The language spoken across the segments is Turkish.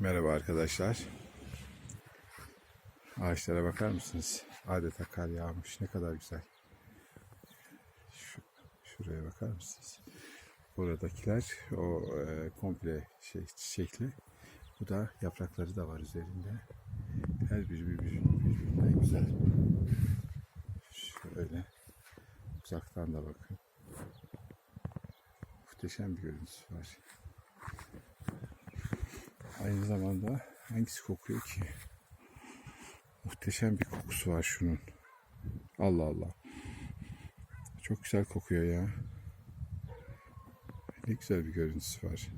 Merhaba arkadaşlar. Ağaçlara bakar mısınız? Adeta kar yağmış. Ne kadar güzel. Şu, şuraya bakar mısınız? Buradakiler o e, komple şey çiçekli. Bu da yaprakları da var üzerinde. Her biri birbiri- birbirinden güzel. Şöyle uzaktan da bakın. Muhteşem bir görüntüsü var. Aynı zamanda hangisi kokuyor ki? Muhteşem bir kokusu var şunun. Allah Allah. Çok güzel kokuyor ya. Ne güzel bir görüntüsü var.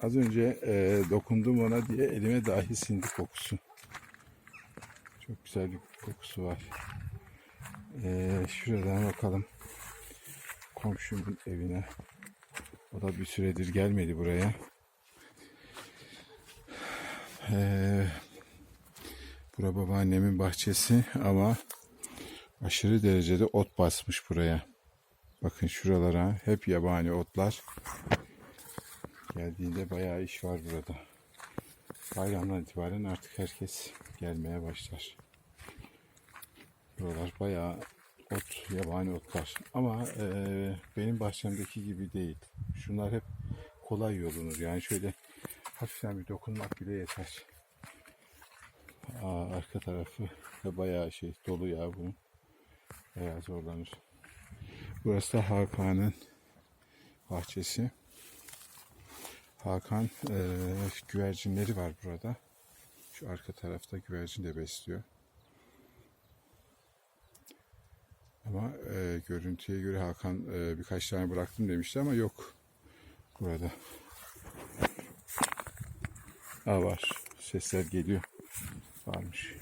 Az önce e, dokundum ona diye elime dahi sindi kokusu. Çok güzel bir kokusu var. E, şuradan bakalım komşumun evine. O da bir süredir gelmedi buraya. Ee, bura babaannemin bahçesi ama aşırı derecede ot basmış buraya. Bakın şuralara hep yabani otlar. Geldiğinde bayağı iş var burada. Bayramdan itibaren artık herkes gelmeye başlar. Buralar bayağı ot, yabani otlar. Ama eee, benim bahçemdeki gibi değil. Şunlar hep kolay yolunur. Yani şöyle hafiften bir dokunmak bile yeter. Aa, arka tarafı da bayağı şey dolu ya bunun. Bayağı zorlanır. Burası da Hakan'ın bahçesi. Hakan eee, güvercinleri var burada. Şu arka tarafta güvercin de besliyor. Ama e, görüntüye göre Hakan e, birkaç tane bıraktım demişti ama yok burada. Ha var. Sesler geliyor. Varmış.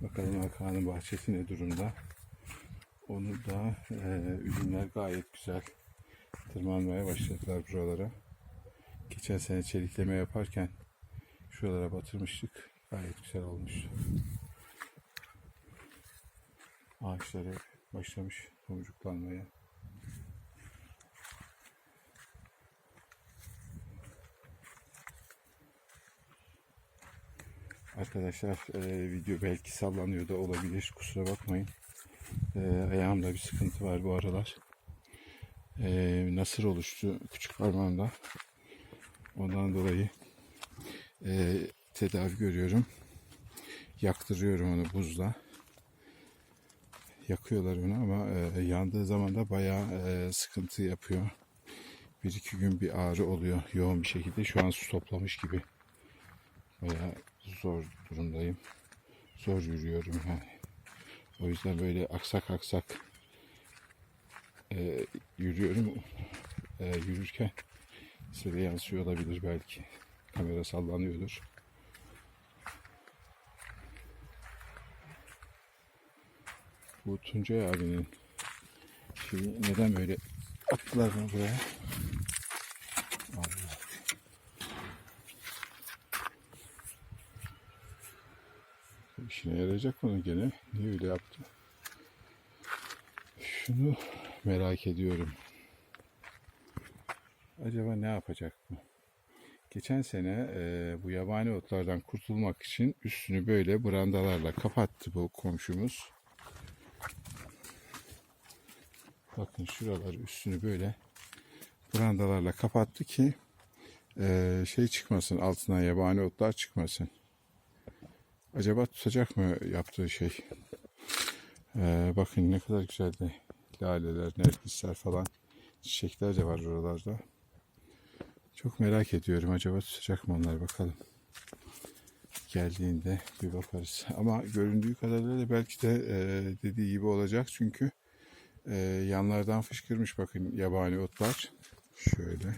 Bakalım Hakan'ın bahçesi ne durumda. Onu da e, ürünler gayet güzel tırmanmaya başladılar buralara. Geçen sene çelikleme yaparken Şuralara batırmıştık. Gayet güzel olmuş. Ağaçları başlamış tomurcuklanmaya. Arkadaşlar e, video belki sallanıyor da olabilir. Kusura bakmayın. E, ayağımda bir sıkıntı var bu aralar. E, nasır oluştu küçük parmağımda. Ondan dolayı e, tedavi görüyorum. Yaktırıyorum onu buzla. Yakıyorlar onu ama e, yandığı zaman da bayağı e, sıkıntı yapıyor. Bir iki gün bir ağrı oluyor yoğun bir şekilde. Şu an su toplamış gibi. Bayağı zor durumdayım. Zor yürüyorum yani. O yüzden böyle aksak aksak e, yürüyorum. E, yürürken size yansıyor olabilir belki. Kamera sallanıyordur. Bu Tuncay abinin şeyi neden böyle attılar bunu buraya? Allah. İşine yarayacak mı gene? Niye öyle yaptı? Şunu merak ediyorum. Acaba ne yapacak bu? Geçen sene e, bu yabani otlardan kurtulmak için üstünü böyle brandalarla kapattı bu komşumuz. Bakın şuraları üstünü böyle brandalarla kapattı ki e, şey çıkmasın altından yabani otlar çıkmasın. Acaba tutacak mı yaptığı şey? E, bakın ne kadar güzel de laleler, nergisler falan çiçekler de var oralarda. Çok merak ediyorum acaba tutacak mı onlar bakalım. Geldiğinde bir bakarız. Ama göründüğü kadarıyla da belki de e, dediği gibi olacak çünkü e, yanlardan fışkırmış bakın yabani otlar. Şöyle.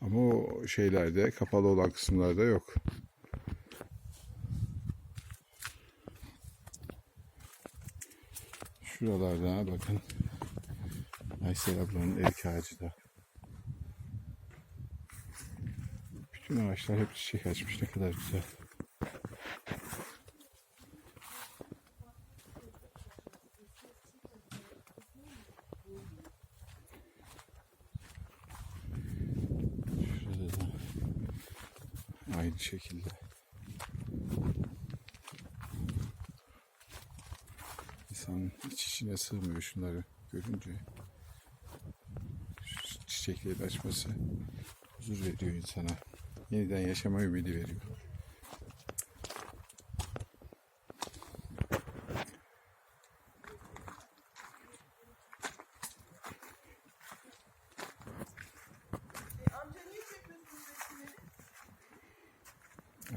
Ama o şeylerde kapalı olan kısımlarda yok. Şuralarda bakın. Aysel ablanın erik ağacı da. Bütün ağaçlar hep çiçek açmış. Ne kadar güzel. Aynı şekilde. İnsanın iç içine sığmıyor şunları görünce. Şu çiçeklerin açması huzur veriyor insana. Yeniden yaşama ümidi veriyor.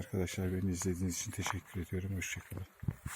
Arkadaşlar beni izlediğiniz için teşekkür ediyorum. Hoşçakalın.